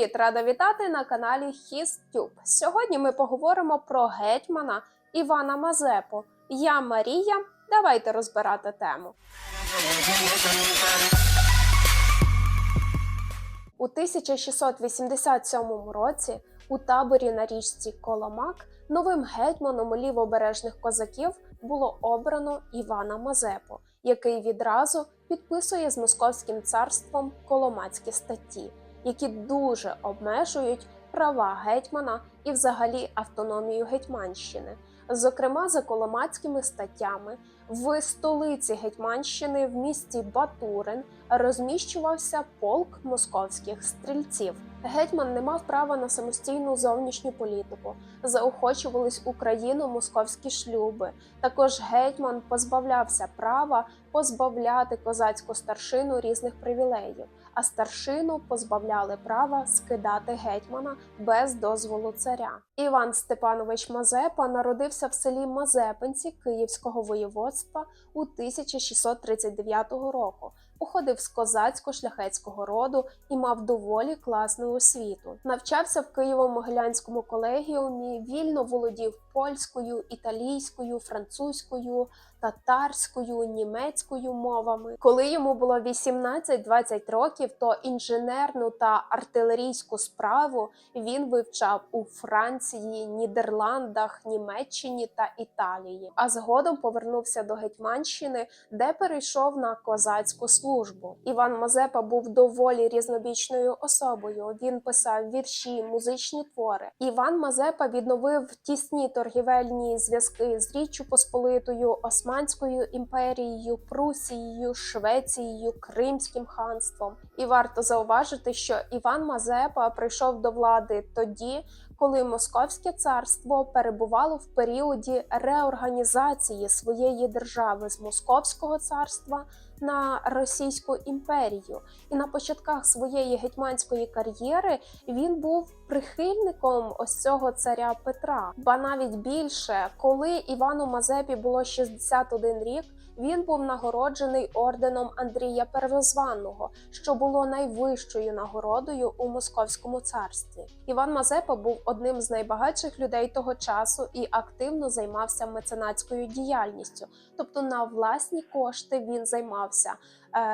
Привіт, рада вітати на каналі HisTube. Сьогодні ми поговоримо про гетьмана Івана Мазепу. Я Марія. Давайте розбирати тему. У 1687 році у таборі на річці Коломак новим гетьманом лівобережних козаків було обрано Івана Мазепу, який відразу підписує з Московським царством Коломацькі статті, які дуже обмежують права гетьмана і взагалі автономію Гетьманщини. Зокрема, за коломацькими статтями в столиці Гетьманщини в місті Батурин розміщувався полк московських стрільців. Гетьман не мав права на самостійну зовнішню політику, заохочувались Україну московські шлюби. Також гетьман позбавлявся права позбавляти козацьку старшину різних привілеїв, а старшину позбавляли права скидати гетьмана без дозволу царя. Іван Степанович Мазепа народився в селі Мазепинці Київського воєводства у 1639 року. Походив з козацько-шляхетського роду і мав доволі класну освіту. Навчався в Києво-Могилянському колегіумі, вільно володів польською, італійською, французькою, татарською, німецькою мовами. Коли йому було 18-20 років, то інженерну та артилерійську справу він вивчав у Франції, Нідерландах, Німеччині та Італії. А згодом повернувся до Гетьманщини, де перейшов на козацьку службу. Іван Мазепа був доволі різнобічною особою. Він писав вірші, музичні твори. Іван Мазепа відновив тісні торгівельні зв'язки з Річчю Посполитою, Османською імперією, Прусією, Швецією, Кримським ханством. І варто зауважити, що Іван Мазепа прийшов до влади тоді, коли Московське царство перебувало в періоді реорганізації своєї держави з Московського царства на Російську імперію, і на початках своєї гетьманської кар'єри він був прихильником ось цього царя Петра. Ба навіть більше, коли Івану Мазепі було 61 рік. Він був нагороджений орденом Андрія Первозваного, що було найвищою нагородою у Московському царстві. Іван Мазепа був одним з найбагатших людей того часу і активно займався меценатською діяльністю, тобто на власні кошти він займався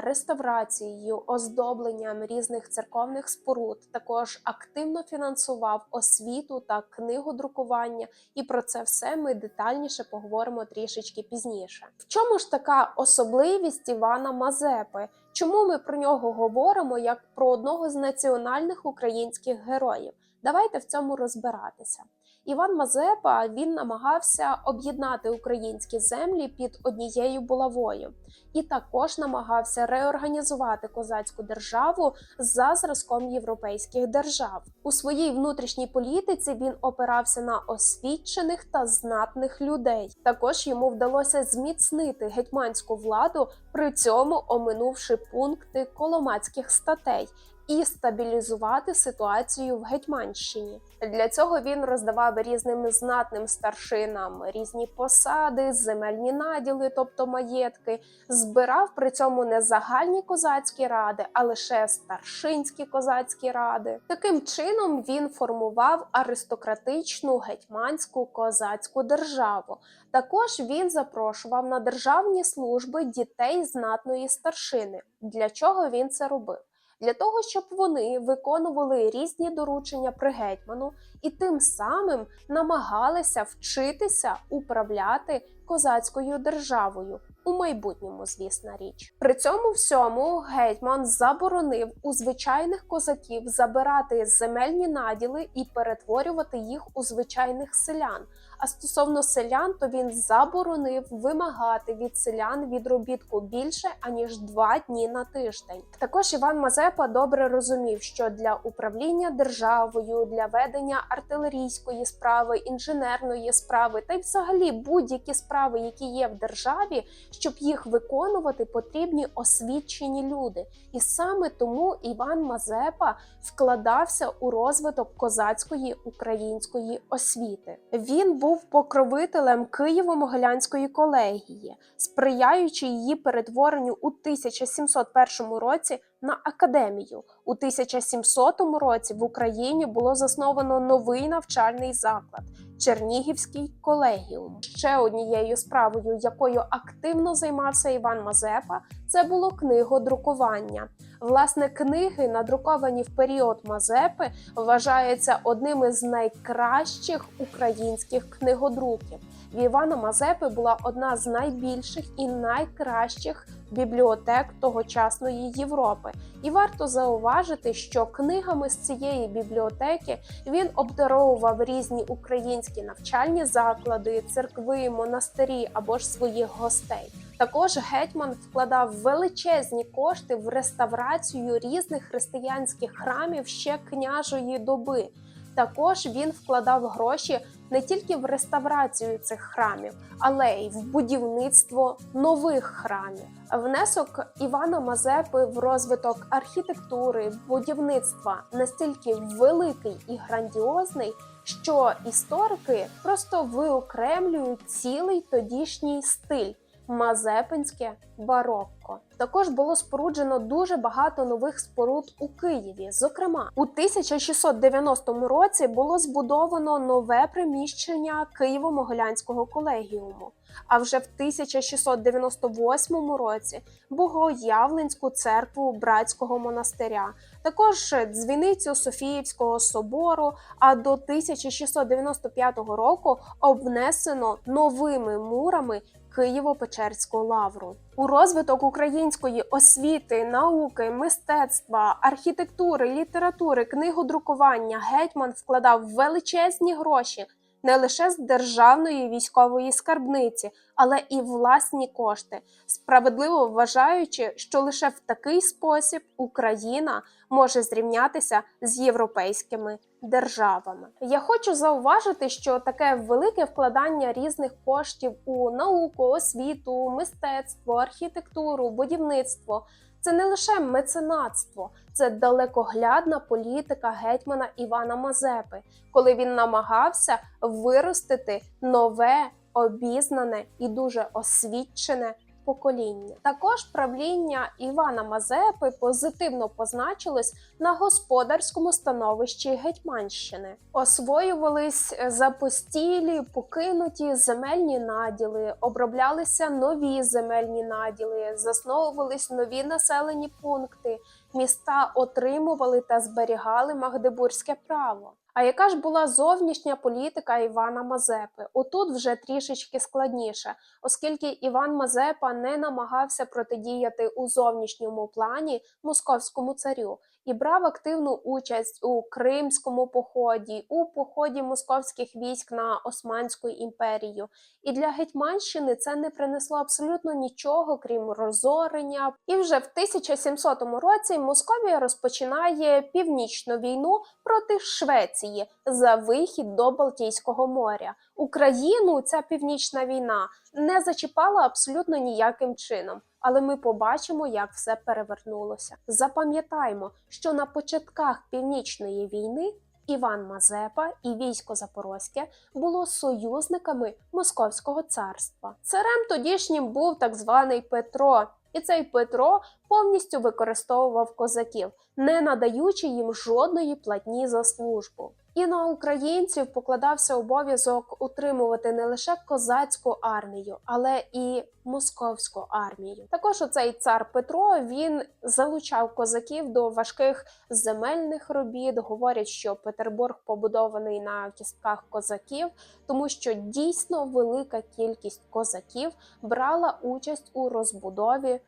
реставрацією, оздобленням різних церковних споруд. Також активно фінансував освіту та книгодрукування. І про це все ми детальніше поговоримо трішечки пізніше. В чому ж така особливість Івана Мазепи? Чому ми про нього говоримо як про одного з національних українських героїв? Давайте в цьому розбиратися. Іван Мазепа він намагався об'єднати українські землі під однією булавою, і також намагався реорганізувати козацьку державу за зразком європейських держав. У своїй внутрішній політиці він опирався на освічених та знатних людей. Також йому вдалося зміцнити гетьманську владу, при цьому оминувши пункти коломацьких статей і стабілізувати ситуацію в Гетьманщині. Для цього він роздавав різним знатним старшинам різні посади, земельні наділи, тобто маєтки, збирав при цьому не загальні козацькі ради, а лише старшинські козацькі ради. Таким чином він формував аристократичну гетьманську козацьку державу. Також він запрошував на державні служби дітей знатної старшини. Для чого він це робив? Для того, щоб вони виконували різні доручення при гетьману і тим самим намагалися вчитися управляти козацькою державою. У майбутньому, звісна річ, при цьому всьому гетьман заборонив у звичайних козаків забирати земельні наділи і перетворювати їх у звичайних селян. А стосовно селян, то він заборонив вимагати від селян відробітку більше аніж два дні на тиждень. Також Іван Мазепа добре розумів, що для управління державою, для ведення артилерійської справи, інженерної справи та й взагалі будь-які справи, які є в державі, щоб їх виконувати, потрібні освічені люди. І саме тому Іван Мазепа вкладався у розвиток козацької української освіти. Він був покровителем Києво-Могилянської колегії, сприяючи її перетворенню у 1701 році на академію. У 1700 році в Україні було засновано новий навчальний заклад Чернігівський колегіум. Ще однією справою, якою активно займався Іван Мазепа, це було книгодрукування. Власне, книги, надруковані в період Мазепи, вважаються одним із найкращих українських книгодруків. В Івана Мазепи була одна з найбільших і найкращих бібліотек тогочасної Європи. І варто зауважити, що книгами з цієї бібліотеки він обдаровував різні українські навчальні заклади, церкви, монастирі або ж своїх гостей. Також гетьман вкладав величезні кошти в реставрацію різних християнських храмів ще княжої доби. Також він вкладав гроші не тільки в реставрацію цих храмів, але й в будівництво нових храмів. Внесок Івана Мазепи в розвиток архітектури, будівництва настільки великий і грандіозний, що історики просто виокремлюють цілий тодішній стиль. Мазепинське барокко також було споруджено дуже багато нових споруд у Києві. Зокрема, у 1690 році було збудовано нове приміщення Києво-Могилянського колегіуму. А вже в 1698 році Богоявленську церкву братського монастиря, також дзвіницю Софіївського собору. А до 1695 року обнесено новими мурами Києво-Печерську лавру. У розвиток української освіти, науки, мистецтва, архітектури, літератури, книгодрукування гетьман вкладав величезні гроші не лише з державної військової скарбниці, але і власні кошти, справедливо вважаючи, що лише в такий спосіб Україна може зрівнятися з європейськими державами. Я хочу зауважити, що таке велике вкладання різних коштів у науку, освіту, мистецтво, архітектуру, будівництво. Це не лише меценатство, це далекоглядна політика гетьмана Івана Мазепи, коли він намагався виростити нове, обізнане і дуже освічене покоління. Також правління Івана Мазепи позитивно позначилось на господарському становищі Гетьманщини. Освоювались запостілі, покинуті земельні наділи, оброблялися нові земельні наділи, засновувались нові населені пункти. Міста отримували та зберігали магдебурзьке право. А яка ж була зовнішня політика Івана Мазепи? Отут вже трішечки складніше, оскільки Іван Мазепа не намагався протидіяти у зовнішньому плані московському царю і брав активну участь у Кримському поході, у поході московських військ на Османську імперію. І для Гетьманщини це не принесло абсолютно нічого, крім розорення. І вже в 1700 році Московія розпочинає північну війну проти Швеції за вихід до Балтійського моря. Україну ця північна війна не зачіпала абсолютно ніяким чином. Але ми побачимо, як все перевернулося. Запам'ятаймо, що на початках північної війни Іван Мазепа і військо Запорозьке було союзниками Московського царства. Царем тодішнім був так званий Петро, і цей Петро повністю використовував козаків, не надаючи їм жодної платні за службу. І на українців покладався обов'язок утримувати не лише козацьку армію, але і московську армію. Також оцей цар Петро він залучав козаків до важких земельних робіт. Говорять, що Петербург побудований на кістках козаків, тому що дійсно велика кількість козаків брала участь у розбудові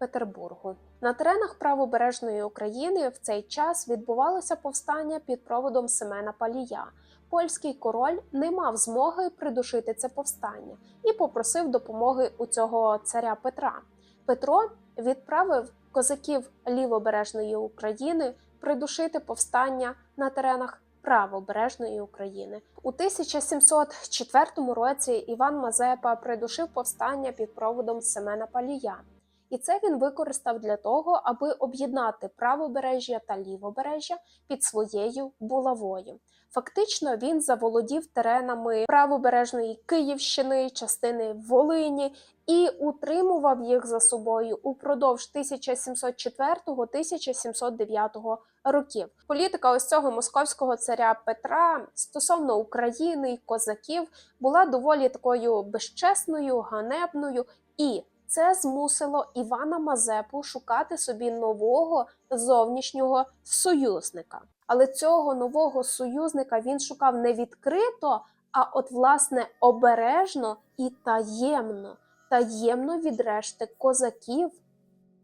Петербургу. На теренах правобережної України в цей час відбувалося повстання під проводом Семена Палія. Польський король не мав змоги придушити це повстання і попросив допомоги у цього царя Петра. Петро відправив козаків лівобережної України придушити повстання на теренах правобережної України. У 1704 році Іван Мазепа придушив повстання під проводом Семена Палія. І це він використав для того, аби об'єднати правобережжя та лівобережжя під своєю булавою. Фактично він заволодів теренами правобережної Київщини, частини Волині і утримував їх за собою упродовж 1704-1709 років. Політика ось цього московського царя Петра стосовно України й козаків була доволі такою безчесною, ганебною і це змусило Івана Мазепу шукати собі нового зовнішнього союзника. Але цього нового союзника він шукав не відкрито, а от власне обережно і таємно, таємно від решти козаків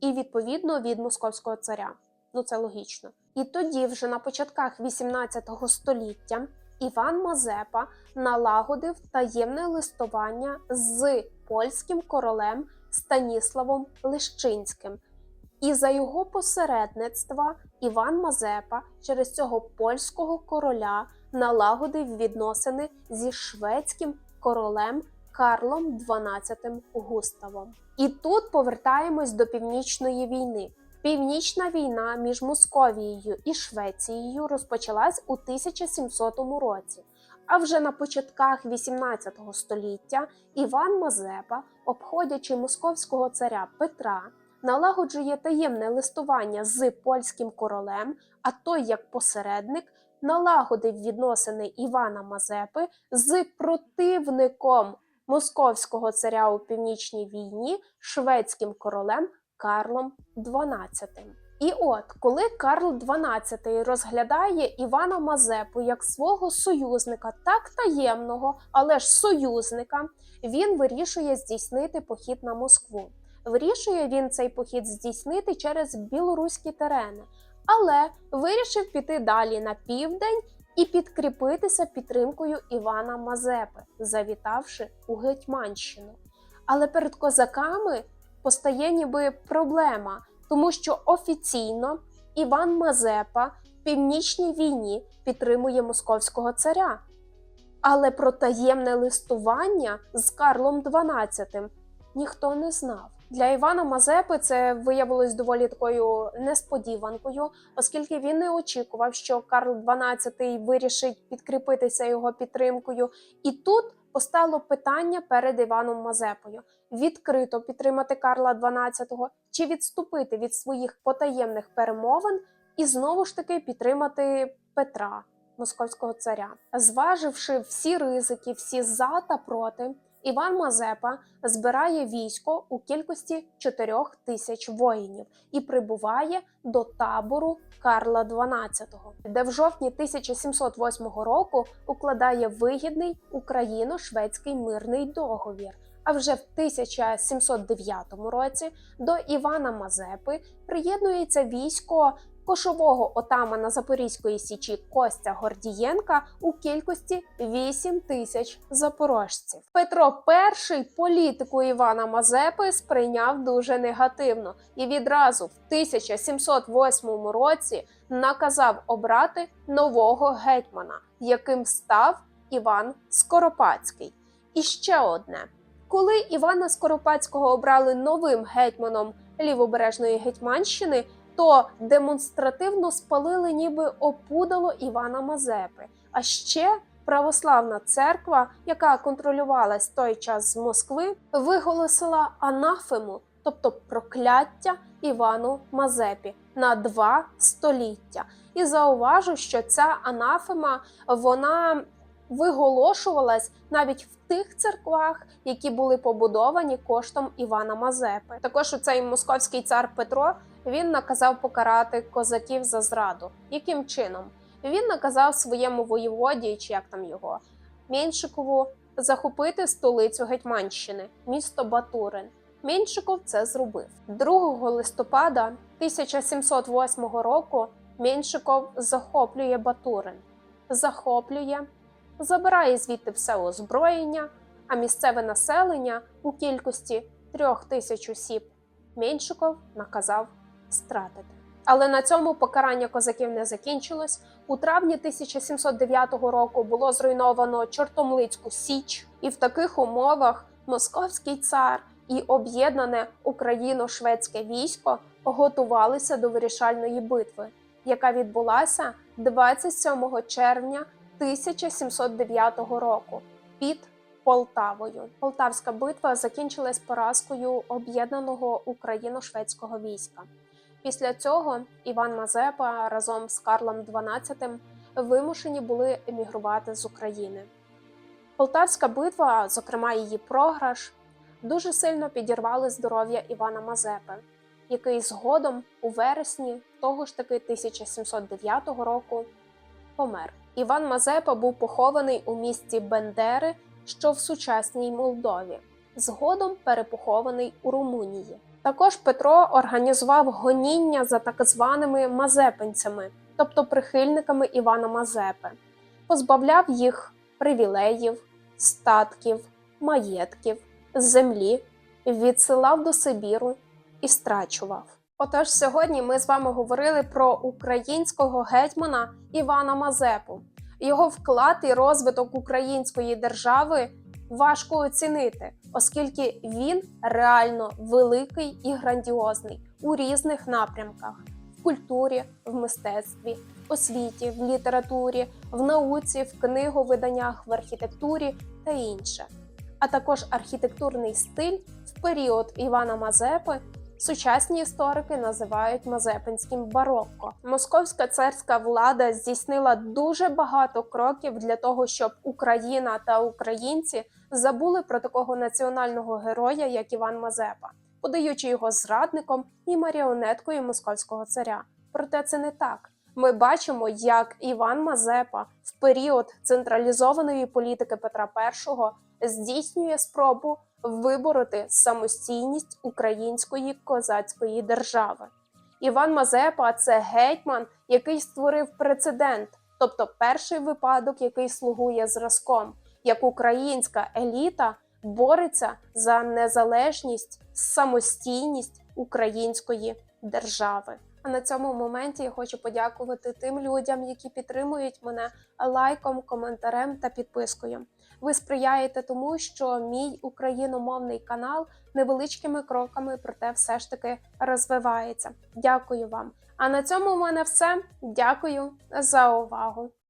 і відповідно від московського царя. Ну це логічно. І тоді, вже на початках 18 століття, Іван Мазепа налагодив таємне листування з польським королем Станіславом Лищинським. І за його посередництва Іван Мазепа через цього польського короля налагодив відносини зі шведським королем Карлом XII Густавом. І тут повертаємось до північної війни. Північна війна між Московією і Швецією розпочалась у 1700 році. А вже на початках 18 століття Іван Мазепа, обходячи московського царя Петра, налагоджує таємне листування з польським королем, а той, як посередник, налагодив відносини Івана Мазепи з противником московського царя у північній війні шведським королем Карлом XII. І от, коли Карл XII розглядає Івана Мазепу як свого союзника, так таємного, але ж союзника, він вирішує здійснити похід на Москву. Вирішує він цей похід здійснити через білоруські терени, але вирішив піти далі на південь і підкріпитися підтримкою Івана Мазепи, завітавши у Гетьманщину. Але перед козаками постає ніби проблема, тому що офіційно Іван Мазепа в північній війні підтримує московського царя. Але про таємне листування з Карлом XII ніхто не знав. Для Івана Мазепи це виявилось доволі такою несподіванкою, оскільки він не очікував, що Карл XII вирішить підкріпитися його підтримкою. І тут постало питання перед Іваном Мазепою: відкрито підтримати Карла XII чи відступити від своїх потаємних перемовин і знову ж таки підтримати Петра, московського царя. Зваживши всі ризики, всі за та проти. Іван Мазепа збирає військо у кількості 4 тисяч воїнів і прибуває до табору Карла XII, де в жовтні 1708 року укладає вигідний україно-шведський мирний договір. А вже в 1709 році до Івана Мазепи приєднується військо кошового отамана Запорізької січі Костя Гордієнка у кількості 8 тисяч запорожців. Петро І політику Івана Мазепи сприйняв дуже негативно і відразу в 1708 році наказав обрати нового гетьмана, яким став Іван Скоропадський. І ще одне. Коли Івана Скоропадського обрали новим гетьманом лівобережної гетьманщини, то демонстративно спалили ніби опудало Івана Мазепи. А ще православна церква, яка контролювалась той час з Москви, виголосила анафему, тобто прокляття Івану Мазепі на два століття. І зауважу, що ця анафема вона виголошувалась навіть в тих церквах, які були побудовані коштом Івана Мазепи. Також у цей московський цар Петро він наказав покарати козаків за зраду. Яким чином? Він наказав своєму воєводі, чи як там його, Меншикову, захопити столицю Гетьманщини, місто Батурин. Меншиков це зробив 2 листопада 1708 року. Меншиков захоплює Батурин, захоплює, забирає звідти все озброєння, а місцеве населення у кількості трьох тисяч осіб Меншиков наказав стратити. Але на цьому покарання козаків не закінчилось. У травні 1709 року було зруйновано Чортомлицьку Січ, і в таких умовах московський цар і об'єднане україно-шведське військо готувалися до вирішальної битви, яка відбулася 27 червня 1709 року під Полтавою. Полтавська битва закінчилась поразкою об'єднаного україно-шведського війська. Після цього Іван Мазепа разом з Карлом XII вимушені були емігрувати з України. Полтавська битва, зокрема її програш, дуже сильно підірвали здоров'я Івана Мазепи, який згодом у вересні того ж таки 1709 року помер. Іван Мазепа був похований у місті Бендери, що в сучасній Молдові, згодом перепохований у Румунії. Також Петро організував гоніння за так званими мазепинцями, тобто прихильниками Івана Мазепи, позбавляв їх привілеїв, статків, маєтків, землі, відсилав до Сибіру і страчував. Отож, сьогодні ми з вами говорили про українського гетьмана Івана Мазепу. Його вклад і розвиток української держави важко оцінити, оскільки він реально великий і грандіозний у різних напрямках: в культурі, в мистецтві, освіті, в літературі, в науці, в книговиданнях, в архітектурі та інше. А також архітектурний стиль в період Івана Мазепи Сучасні історики називають мазепинським барокко. Московська царська влада здійснила дуже багато кроків для того, щоб Україна та українці забули про такого національного героя, як Іван Мазепа, подаючи його зрадником і маріонеткою московського царя. Проте це не так. Ми бачимо, як Іван Мазепа в період централізованої політики Петра І здійснює спробу вибороти самостійність української козацької держави. Іван Мазепа це гетьман, який створив прецедент, тобто перший випадок, який слугує зразком, як українська еліта бореться за незалежність, самостійність української держави. А на цьому моменті я хочу подякувати тим людям, які підтримують мене лайком, коментарем та підпискою. Ви сприяєте тому, що мій україномовний канал невеличкими кроками, проте все ж таки розвивається. Дякую вам. А на цьому у мене все. Дякую за увагу.